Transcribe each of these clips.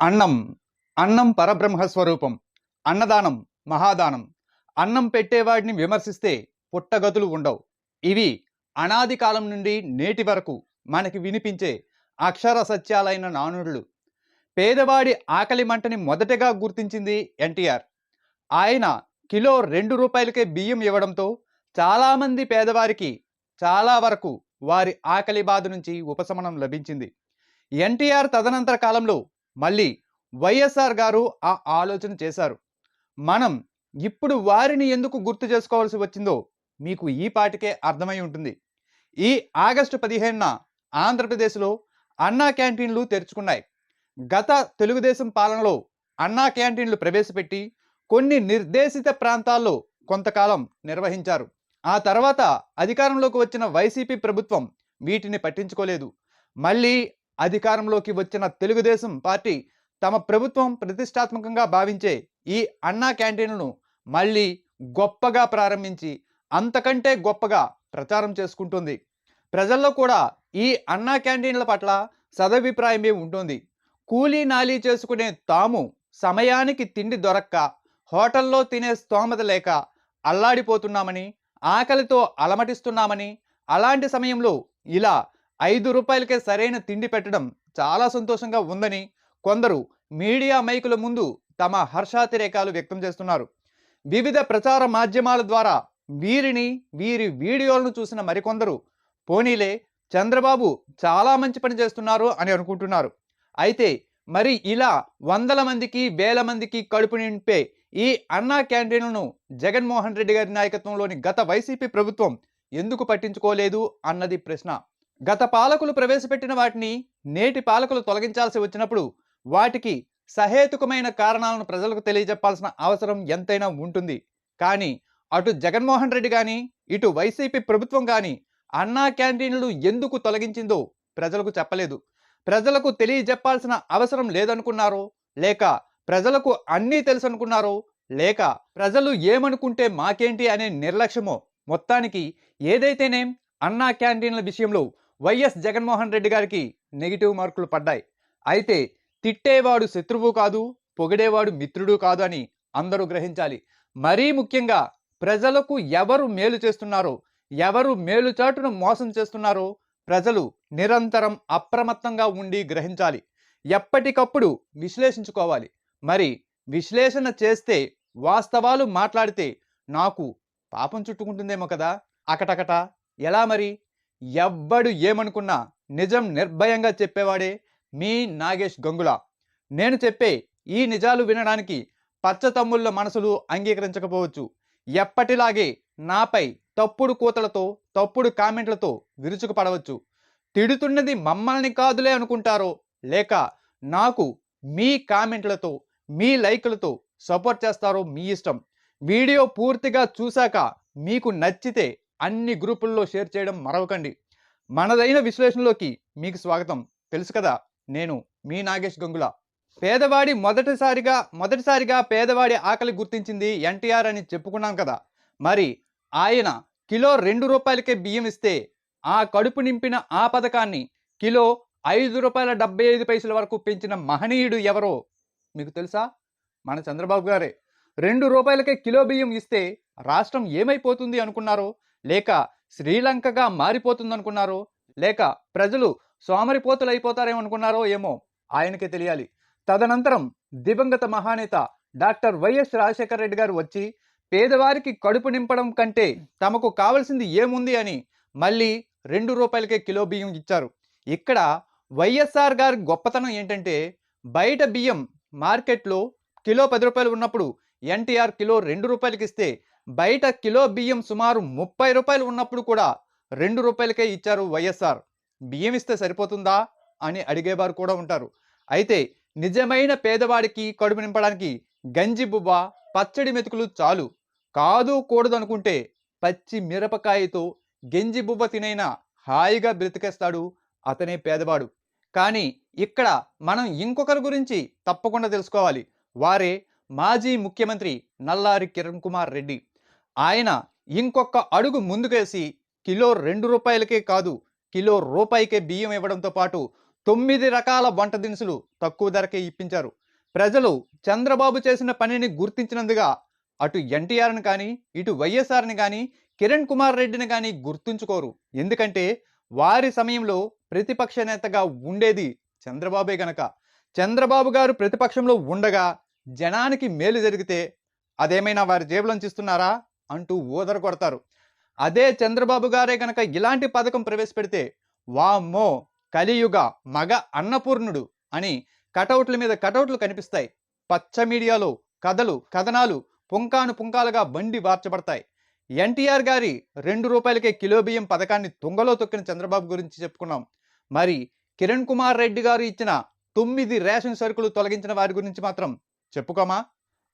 అన్నం అన్నం పరబ్రహ్మ స్వరూపం అన్నదానం మహాదానం. అన్నం పెట్టేవాడిని విమర్శిస్తే పుట్టగతులు ఉండవు. ఇవి అనాది కాలం నుండి నేటి వరకు మనకి వినిపించే అక్షర సత్యాలైన నానుడులు. పేదవాడి ఆకలి మంటని మొదటగా గుర్తించింది ఎన్టీఆర్. ఆయన కిలో రెండు రూపాయలకే బియ్యం ఇవ్వడంతో చాలామంది పేదవారికి చాలా వరకు వారి ఆకలి బాధ నుంచి ఉపశమనం లభించింది. ఎన్టీఆర్ తదనంతర కాలంలో మళ్ళీ వైఎస్ఆర్ గారు ఆ ఆలోచన చేశారు. మనం ఇప్పుడు వారిని ఎందుకు గుర్తు చేసుకోవాల్సి వచ్చిందో మీకు ఈ పాటికే అర్థమై ఉంటుంది. ఈ ఆగస్టు పదిహేనున ఆంధ్రప్రదేశ్లో అన్నా క్యాంటీన్లు తెరుచుకున్నాయి. గత తెలుగుదేశం పాలనలో అన్నా క్యాంటీన్లు ప్రవేశపెట్టి కొన్ని నిర్దేశిత ప్రాంతాల్లో కొంతకాలం నిర్వహించారు. ఆ తర్వాత అధికారంలోకి వచ్చిన వైసీపీ ప్రభుత్వం వీటిని పట్టించుకోలేదు. మళ్ళీ అధికారంలోకి వచ్చిన తెలుగుదేశం పార్టీ తమ ప్రభుత్వం ప్రతిష్టాత్మకంగా భావించే ఈ అన్నా క్యాంటీన్లను మళ్ళీ గొప్పగా ప్రారంభించి అంతకంటే గొప్పగా ప్రచారం చేసుకుంటుంది. ప్రజల్లో కూడా ఈ అన్నా క్యాంటీన్ల పట్ల సదభిప్రాయమే ఉంటుంది? కూలీ నాలీ చేసుకునే తాము సమయానికి తిండి దొరక్క హోటల్లో తినే స్తోమత లేక అల్లాడిపోతున్నామని ఆకలితో అలమటిస్తున్నామని అలాంటి సమయంలో ఇలా ఐదు రూపాయలకే సరైన తిండి పెట్టడం చాలా సంతోషంగా ఉందని కొందరు మీడియా మైకుల ముందు తమ హర్షాతిరేకాలు వ్యక్తం చేస్తున్నారు. వివిధ ప్రచార మాధ్యమాల ద్వారా వీరిని వీరి వీడియోలను చూసిన మరికొందరు పోనీలే చంద్రబాబు చాలా మంచి పని చేస్తున్నారు అని అనుకుంటున్నారు. అయితే మరి ఇలా వందల మందికి వేల మందికి కడుపు నింపే ఈ అన్నా క్యాంటీన్లను జగన్మోహన్ రెడ్డి గారి నాయకత్వంలోని గత వైసీపీ ప్రభుత్వం ఎందుకు పట్టించుకోలేదు అన్నది ప్రశ్న. గత పాలకులు ప్రవేశపెట్టిన వాటిని నేటి పాలకులు తొలగించాల్సి వచ్చినప్పుడు వాటికి సహేతుకమైన కారణాలను ప్రజలకు తెలియజెప్పాల్సిన అవసరం ఎంతైనా ఉంటుంది. కానీ అటు జగన్మోహన్ రెడ్డి కానీ ఇటు వైసీపీ ప్రభుత్వం కానీ అన్నా క్యాంటీన్లు ఎందుకు తొలగించిందో ప్రజలకు చెప్పలేదు. ప్రజలకు తెలియజెప్పాల్సిన అవసరం లేదనుకున్నారో లేక ప్రజలకు అన్నీ తెలుసు అనుకున్నారో లేక ప్రజలు ఏమనుకుంటే మాకేంటి అనే నిర్లక్ష్యమో మొత్తానికి ఏదైతేనేం అన్నా క్యాంటీన్ల విషయంలో వైఎస్ జగన్మోహన్ రెడ్డి గారికి నెగిటివ్ మార్కులు పడ్డాయి. అయితే తిట్టేవాడు శత్రువు కాదు పొగిడేవాడు మిత్రుడు కాదు అని అందరూ గ్రహించాలి. మరీ ముఖ్యంగా ప్రజలకు ఎవరు మేలు చేస్తున్నారో ఎవరు మేలుచాటును మోసం చేస్తున్నారో ప్రజలు నిరంతరం అప్రమత్తంగా ఉండి గ్రహించాలి. ఎప్పటికప్పుడు విశ్లేషించుకోవాలి. మరి విశ్లేషణ చేస్తే వాస్తవాలు మాట్లాడితే నాకు పాపం చుట్టుకుంటుందేమో కదా. అకటకట ఎలా మరి? ఎవ్వడు ఏమనుకున్నా నిజం నిర్భయంగా చెప్పేవాడే మీ నాగేష్ గంగుల. నేను చెప్పే ఈ నిజాలు వినడానికి పచ్చతమ్ముళ్ళ మనసులు అంగీకరించకపోవచ్చు. ఎప్పటిలాగే నాపై తప్పుడు కూతలతో తప్పుడు కామెంట్లతో విరుచుకుపడవచ్చు. తిడుతున్నది మమ్మల్ని కాదులే అనుకుంటారో లేక నాకు మీ కామెంట్లతో మీ లైకులతో సపోర్ట్ చేస్తారో మీ ఇష్టం. వీడియో పూర్తిగా చూశాక మీకు నచ్చితే అన్ని గ్రూపుల్లో షేర్ చేయడం మరవకండి. మనదైన విశ్లేషణలోకి మీకు స్వాగతం. తెలుసు కదా నేను మీ నాగేష్ గంగుల. పేదవాడి మొదటిసారిగా మొదటిసారిగా పేదవాడి ఆకలి గుర్తించింది ఎన్టీఆర్ అని చెప్పుకున్నాం కదా. మరి ఆయన కిలో రెండు రూపాయలకే బియ్యం ఇస్తే ఆ కడుపు నింపిన ఆ పథకాన్ని కిలో ఐదు రూపాయల డెబ్బై ఐదు పైసల వరకు పెంచిన మహనీయుడు ఎవరో మీకు తెలుసా? మన చంద్రబాబు గారే. రెండు రూపాయలకే కిలో బియ్యం ఇస్తే రాష్ట్రం ఏమైపోతుంది అనుకున్నారో లేక శ్రీలంకగా మారిపోతుందనుకున్నారో లేక ప్రజలు సోమరిపోతులు అయిపోతారేమో అనుకున్నారో ఏమో ఆయనకే తెలియాలి. తదనంతరం దివంగత మహానేత డాక్టర్ వైఎస్ రాజశేఖర రెడ్డి గారు వచ్చి పేదవారికి కడుపు నింపడం కంటే తమకు కావలసింది ఏముంది అని మళ్ళీ రెండు రూపాయలకే కిలో బియ్యం ఇచ్చారు. ఇక్కడ వైఎస్ఆర్ గారి గొప్పతనం ఏంటంటే బయట బియ్యం మార్కెట్లో కిలో పది రూపాయలు ఉన్నప్పుడు ఎన్టీఆర్ కిలో రెండు రూపాయలకి ఇస్తే బయట కిలో బియ్యం సుమారు ముప్పై రూపాయలు ఉన్నప్పుడు కూడా రెండు రూపాయలకే ఇచ్చారు వైఎస్ఆర్. బియ్యం ఇస్తే సరిపోతుందా? అని అడిగేవారు కూడా ఉంటారు. అయితే నిజమైన పేదవాడికి కడుపు నింపడానికి గంజి బువ్వ పచ్చడి మెతుకులు చాలు. కాదు కూడదు అనుకుంటే పచ్చి మిరపకాయతో గంజి బువ్వ తినైనా హాయిగా బ్రతికేస్తాడు అతనే పేదవాడు. కానీ ఇక్కడ మనం ఇంకొకరి గురించి తప్పకుండా తెలుసుకోవాలి. వారే మాజీ ముఖ్యమంత్రి నల్లారి కిరణ్ కుమార్ రెడ్డి. ఆయన ఇంకొక అడుగు ముందుకేసి కిలో రెండు రూపాయలకే కాదు కిలో రూపాయికే బియ్యం ఇవ్వడంతో పాటు తొమ్మిది రకాల వంట దినుసులు తక్కువ ధరకే ఇప్పించారు. ప్రజలు చంద్రబాబు చేసిన పనిని గుర్తించినందుగా అటు ఎన్టీఆర్ని కానీ ఇటు వైఎస్ఆర్ని కానీ కిరణ్ కుమార్ రెడ్డిని కానీ గుర్తుంచుకోరు. ఎందుకంటే వారి సమయంలో ప్రతిపక్ష నేతగా ఉండేది చంద్రబాబే గనక. చంద్రబాబు గారు ప్రతిపక్షంలో ఉండగా జనానికి మేలు జరిగితే అదేమైనా వారి జేబులోంచి ఇస్తున్నారా? అంటూ ఊదర కొడతారు. అదే చంద్రబాబు గారే గనక ఇలాంటి పథకం ప్రవేశపెడితే వామ్మో! కలియుగ మగ అన్నపూర్ణుడు అని కటౌట్ల మీద కటౌట్లు కనిపిస్తాయి. పచ్చ మీడియాలో కథలు కథనాలు పుంకాను పుంకాలుగా బండి వార్చబడతాయి. ఎన్టీఆర్ గారి రెండు రూపాయలకే కిలో బియ్యం పథకాన్ని తుంగలో తొక్కిన చంద్రబాబు గురించి చెప్పుకున్నాం. మరి కిరణ్ కుమార్ రెడ్డి గారు ఇచ్చిన తొమ్మిది రేషన్ సరుకులు తొలగించిన వారి గురించి మాత్రం చెప్పుకోమా?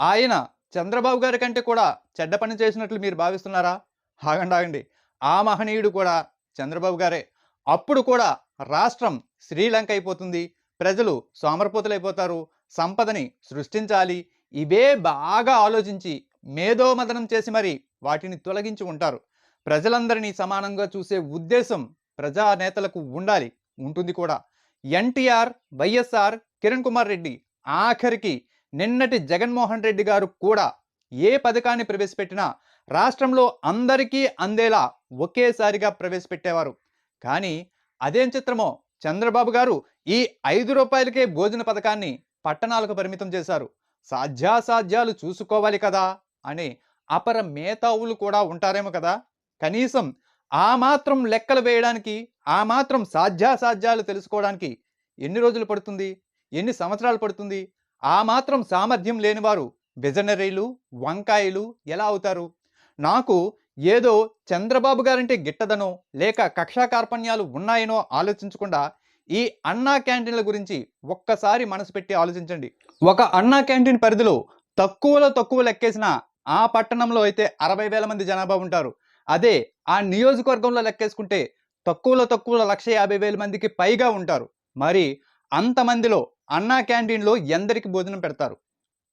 ఆయన చంద్రబాబు గారి కంటే కూడా చెడ్డ పని చేసినట్లు మీరు భావిస్తున్నారా? ఆగండి ఆగండి. ఆ మహనీయుడు కూడా చంద్రబాబు గారే. అప్పుడు కూడా రాష్ట్రం శ్రీలంక అయిపోతుంది. ప్రజలు సోమరపోతులైపోతారు. సంపదని సృష్టించాలి. ఇవే బాగా ఆలోచించి మేధోమదనం చేసి మరి వాటిని తొలగించి ఉంటారు. ప్రజలందరినీ సమానంగా చూసే ఉద్దేశం ప్రజా నేతలకు ఉండాలి. ఉంటుంది కూడా. ఎన్టీఆర్ వైఎస్ఆర్ కిరణ్ కుమార్ రెడ్డి ఆఖరికి నిన్నటి జగన్మోహన్ రెడ్డి గారు కూడా ఏ పథకాన్ని ప్రవేశపెట్టినా రాష్ట్రంలో అందరికీ అందేలా ఒకేసారిగా ప్రవేశపెట్టేవారు. కానీ అదేం చిత్రమో చంద్రబాబు గారు ఈ ఐదు రూపాయలకే భోజన పథకాన్ని పట్టణాలకు పరిమితం చేశారు. సాధ్యాసాధ్యాలు చూసుకోవాలి కదా అని అపర మేధావులు కూడా ఉంటారేమో కదా. కనీసం ఆ మాత్రం లెక్కలు వేయడానికి ఆ మాత్రం సాధ్యాసాధ్యాలు తెలుసుకోవడానికి ఎన్ని రోజులు పడుతుంది? ఎన్ని సంవత్సరాలు పడుతుంది? ఆ మాత్రం సామర్థ్యం లేనివారు విజనరీలు వంకాయలు ఎలా అవుతారు? నాకు ఏదో చంద్రబాబు గారంటే గిట్టదనో లేక కక్షా కార్పణ్యాలు ఉన్నాయనో ఆలోచించకుండా ఈ అన్నా క్యాంటీన్ల గురించి ఒక్కసారి మనసు పెట్టి ఆలోచించండి. ఒక అన్నా క్యాంటీన్ పరిధిలో తక్కువలో తక్కువ లెక్కేసిన ఆ పట్టణంలో అయితే అరవై వేల మంది జనాభా ఉంటారు. అదే ఆ నియోజకవర్గంలో లెక్కేసుకుంటే తక్కువలో తక్కువ లక్ష యాభై వేల మందికి పైగా ఉంటారు. మరి అంతమందిలో అన్నా క్యాంటీన్లో ఎందరికి భోజనం పెడతారు?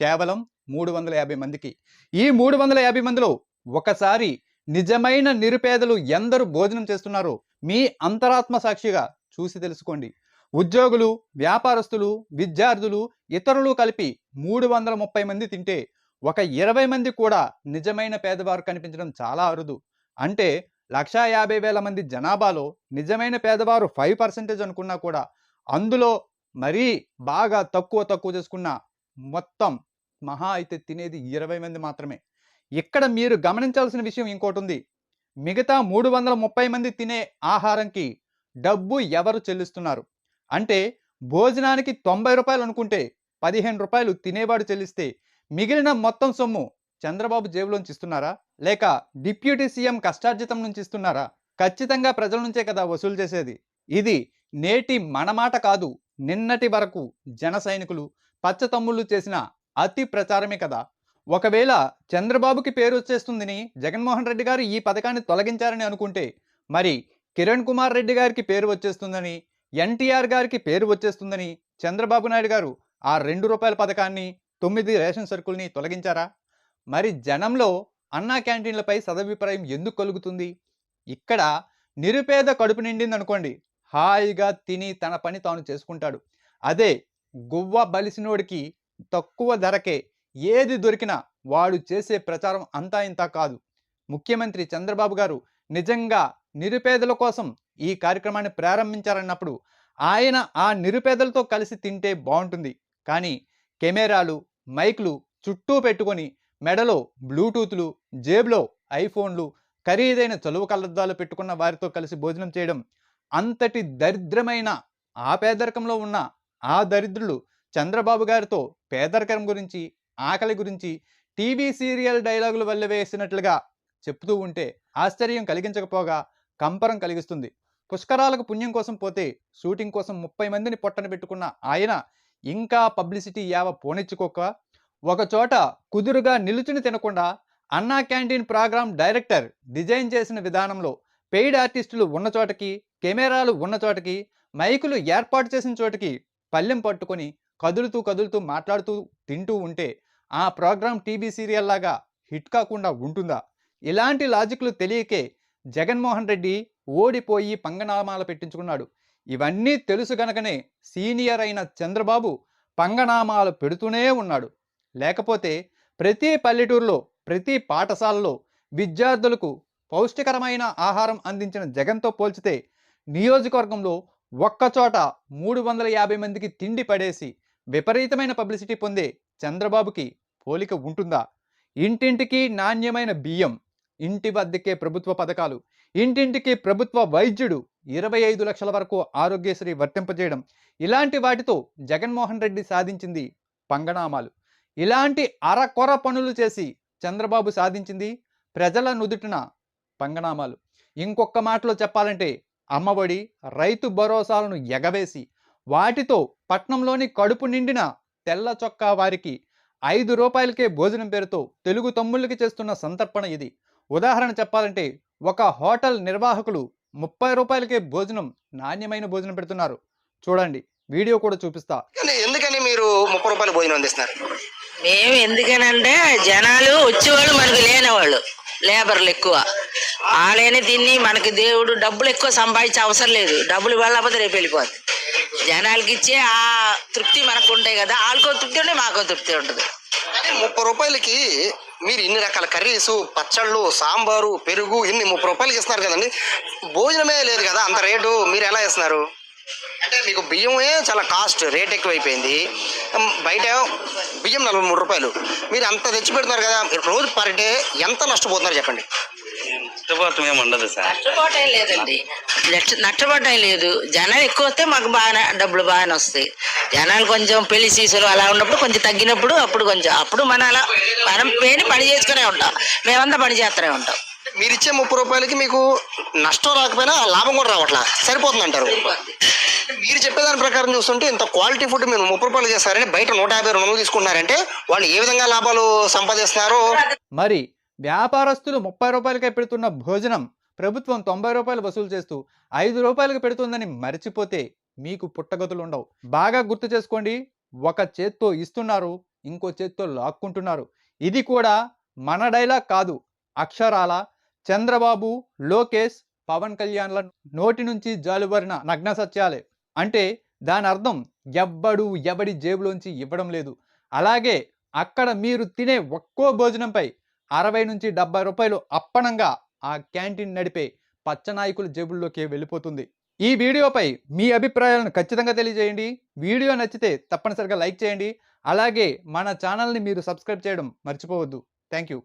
కేవలం మూడు వందల యాభై మందికి. ఈ మూడు వందల యాభై మందిలో ఒకసారి నిజమైన నిరుపేదలు ఎందరు భోజనం చేస్తున్నారో మీ అంతరాత్మ సాక్షిగా చూసి తెలుసుకోండి. ఉద్యోగులు వ్యాపారస్తులు విద్యార్థులు ఇతరులు కలిపి మూడు వందల ముప్పై మంది తింటే ఒక ఇరవై మంది కూడా నిజమైన పేదవారు కనిపించడం చాలా అరుదు. అంటే లక్షా యాభై వేల మంది జనాభాలో నిజమైన పేదవారు ఫైవ్ పర్సెంటేజ్ అనుకున్నా కూడా అందులో మరీ బాగా తక్కువ తక్కువ చేసుకున్న మొత్తం మహా అయితే తినేది ఇరవై మంది మాత్రమే. ఇక్కడ మీరు గమనించాల్సిన విషయం ఇంకోటి ఉంది మిగతా మూడు వందల ముప్పై మంది తినే ఆహారంకి డబ్బు ఎవరు చెల్లిస్తున్నారు? అంటే భోజనానికి తొంభై రూపాయలు అనుకుంటే పదిహేను రూపాయలు తినేవాడు చెల్లిస్తే మిగిలిన మొత్తం సొమ్ము చంద్రబాబు జేబులోంచి ఇస్తున్నారా? లేక డిప్యూటీ సీఎం కష్టార్జితం నుంచి ఇస్తున్నారా? ఖచ్చితంగా ప్రజల నుంచే కదా వసూలు చేసేది. ఇది నేటి మనమాట కాదు. నిన్నటి వరకు జన సైనికులు పచ్చతమ్ముళ్ళు చేసిన అతి ప్రచారమే కదా. ఒకవేళ చంద్రబాబుకి పేరు వచ్చేస్తుందని జగన్మోహన్ రెడ్డి గారు ఈ పథకాన్ని తొలగించారని అనుకుంటే మరి కిరణ్ కుమార్ రెడ్డి గారికి పేరు వచ్చేస్తుందని ఎన్టీఆర్ గారికి పేరు వచ్చేస్తుందని చంద్రబాబు నాయుడు గారు ఆ రెండు రూపాయల పథకాన్ని తొమ్మిది రేషన్ సరుకుల్ని తొలగించారా? మరి జనంలో అన్నా క్యాంటీన్లపై సదభిప్రాయం ఎందుకు కలుగుతుంది? ఇక్కడ నిరుపేద కడుపు నిండింది అనుకోండి హాయిగా తిని తన పని తాను చేసుకుంటాడు. అదే గువ్వ బలిసినోడికి తక్కువ ధరకే ఏది దొరికినా వాడు చేసే ప్రచారం అంతా ఇంత కాదు. ముఖ్యమంత్రి చంద్రబాబు గారు నిజంగా నిరుపేదల కోసం ఈ కార్యక్రమాన్ని ప్రారంభించారన్నప్పుడు ఆయన ఆ నిరుపేదలతో కలిసి తింటే బాగుంటుంది. కానీ కెమెరాలు మైక్లు చుట్టూ పెట్టుకొని మెడలో బ్లూటూత్లు జేబులో ఐఫోన్లు ఖరీదైన చలువ కళ్ళద్దాలు పెట్టుకున్న వారితో కలిసి భోజనం చేయడం అంతటి దరిద్రమైన ఆ పేదరికంలో ఉన్న ఆ దరిద్రులు చంద్రబాబు గారితో పేదరికం గురించి ఆకలి గురించి టీవీ సీరియల్ డైలాగులు వల్ల వేసినట్లుగా చెప్తూ ఉంటే ఆశ్చర్యం కలిగించకపోగా కంపరం కలిగిస్తుంది. పుష్కరాలకు పుణ్యం కోసం పోతే షూటింగ్ కోసం ముప్పై మందిని పొట్టన పెట్టుకున్న ఆయన ఇంకా పబ్లిసిటీ యావ పోనిచ్చుకోక ఒకచోట కుదురుగా నిలుచుని తినకుండా అన్నా క్యాంటీన్ ప్రోగ్రామ్ డైరెక్టర్ డిజైన్ చేసిన విధానంలో పెయిడ్ ఆర్టిస్టులు ఉన్న చోటకి కెమెరాలు ఉన్న చోటకి మైకులు ఏర్పాటు చేసిన చోటకి పల్లెం పట్టుకొని కదులుతూ కదులుతూ మాట్లాడుతూ తింటూ ఉంటే ఆ ప్రోగ్రాం టీవీ సీరియల్ లాగా హిట్ కాకుండా ఉంటుందా? ఇలాంటి లాజిక్లు తెలియకే జగన్మోహన్ రెడ్డి ఓడిపోయి పంగనామాలు పెట్టించుకున్నాడు. ఇవన్నీ తెలుసు గనకనే సీనియర్ అయిన చంద్రబాబు పంగనామాలు పెడుతూనే ఉన్నాడు. లేకపోతే ప్రతి పల్లెటూరులో ప్రతి పాఠశాలలో విద్యార్థులకు పౌష్టికరమైన ఆహారం అందించిన జగన్తో పోల్చితే నియోజకవర్గంలో ఒక్కచోట మూడు వందల యాభై మందికి తిండి పడేసి విపరీతమైన పబ్లిసిటీ పొందే చంద్రబాబుకి పోలిక ఉంటుందా? ఇంటింటికి నాణ్యమైన బియ్యం ఇంటి వద్దకే ప్రభుత్వ పథకాలు ఇంటింటికి ప్రభుత్వ వైద్యుడు ఇరవై ఐదు లక్షల వరకు ఆరోగ్యశ్రీ వర్తింపజేయడం ఇలాంటి వాటితో జగన్మోహన్ రెడ్డి సాధించింది పంగనామాలు. ఇలాంటి అరకొర పనులు చేసి చంద్రబాబు సాధించింది ప్రజల నుదుటిన పంగనామాలు. ఇంకొక మాటలో చెప్పాలంటే అమ్మఒడి రైతు భరోసాలను ఎగవేసి వాటితో పట్నంలోని కడుపు నిండిన తెల్ల చొక్కా వారికి ఐదు రూపాయలకే భోజనం పేరుతో తెలుగు తమ్ముళ్ళకి చేస్తున్న సంతర్పణ ఇది. ఉదాహరణ చెప్పాలంటే ఒక హోటల్ నిర్వాహకులు ముప్పై రూపాయలకే భోజనం నాణ్యమైన భోజనం పెడుతున్నారు. చూడండి వీడియో కూడా చూపిస్తా. కానీ ఎందుకని మీరు ముప్పై రూపాయలు భోజనం అందిస్తున్నారు? మేము ఎందుకనంటే జనాలు వచ్చేవాళ్ళు మనకు లేనివాళ్ళు లేబర్లు ఎక్కువ. వాళ్ళని తిని మనకి దేవుడు డబ్బులు ఎక్కువ సంపాదించే అవసరం లేదు. డబ్బులు వెళ్ళకపోతే రేపు వెళ్ళిపోద్ది జనాలకి ఇచ్చే ఆ తృప్తి మనకు ఉంటాయి కదా వాళ్ళకో తృప్తి ఉంటే మాకో తృప్తి ఉంటుంది. ముప్పై రూపాయలకి మీరు ఇన్ని రకాల కర్రీస్ పచ్చళ్ళు సాంబారు పెరుగు ఇన్ని ముప్పై రూపాయలకి ఇస్తున్నారు కదండి. భోజనమే లేదు కదా అంత రేటు మీరు ఎలా ఇస్తున్నారు? అంటే మీకు బియ్యమే చాలా కాస్ట్ రేట్ ఎక్కువైపోయింది. బయట బియ్యం నలభై మూడు రూపాయలు. మీరు అంత తెచ్చి పెడుతున్నారు కదా రోజు పర్ డే ఎంత నష్టపోతున్నారు చెప్పండి. నష్టపోవటం ఏమి ఉండదు సార్. నష్టపోవటం లేదండి. నష్ట- నష్టపోవటం లేదు. జనాలు ఎక్కువ వస్తే మాకు బాగానే డబ్బులు బాగానే వస్తాయి. జనాలు కొంచెం పెళ్ళి సీసులు అలా ఉన్నప్పుడు కొంచెం తగ్గినప్పుడు అప్పుడు కొంచెం అప్పుడు మనం అలా మనం పేని పని చేసుకునే ఉంటాం. మేమంతా పని చేస్తూనే ఉంటాం. మీరు ఇచ్చే ముప్పై రూపాయలకి మీకు నష్టం రాకపోయినా లాభం కూడా రావట్లా? సరిపోతుంది అంటారు. మీరు చెప్పేదాని ప్రకారం చూస్తుంటే ఇంత క్వాలిటీ ఫుడ్ మీరు ముప్పై రూపాయలు చేస్తారని బయట నూట యాభై రెండు వందలు తీసుకుంటున్నారంటే వాళ్ళు ఏ విధంగా లాభాలు సంపాదిస్తున్నారో? మరి వ్యాపారస్తులు ముప్పై రూపాయలకే పెడుతున్న భోజనం ప్రభుత్వం తొంభై రూపాయలు వసూలు చేస్తూ ఐదు రూపాయలకు పెడుతుందని మర్చిపోతే మీకు పుట్టగతులు ఉండవు. బాగా గుర్తు చేసుకోండి. ఒక చేత్తో ఇస్తున్నారు ఇంకో చేత్తో లాక్కుంటున్నారు. ఇది కూడా మన డైలాగ్ కాదు. అక్షరాల చంద్రబాబు లోకేష్ పవన్ కళ్యాణ్ల నోటి నుంచి జాలువరిన నగ్న సత్యాలే. అంటే దాని అర్థం ఎవ్వడు ఎవడి జేబులోంచి ఇవ్వడం లేదు. అలాగే అక్కడ మీరు తినే ఒక్కో భోజనంపై అరవై నుంచి డెబ్బై రూపాయలు అప్పనంగా ఆ క్యాంటీన్ నడిపే పచ్చనాయకుల జేబుల్లోకి వెళ్ళిపోతుంది. ఈ వీడియోపై మీ అభిప్రాయాలను ఖచ్చితంగా తెలియజేయండి. వీడియో నచ్చితే తప్పనిసరిగా లైక్ చేయండి. అలాగే మన ఛానల్ని మీరు సబ్స్క్రైబ్ చేయడం మర్చిపోవద్దు. Thank you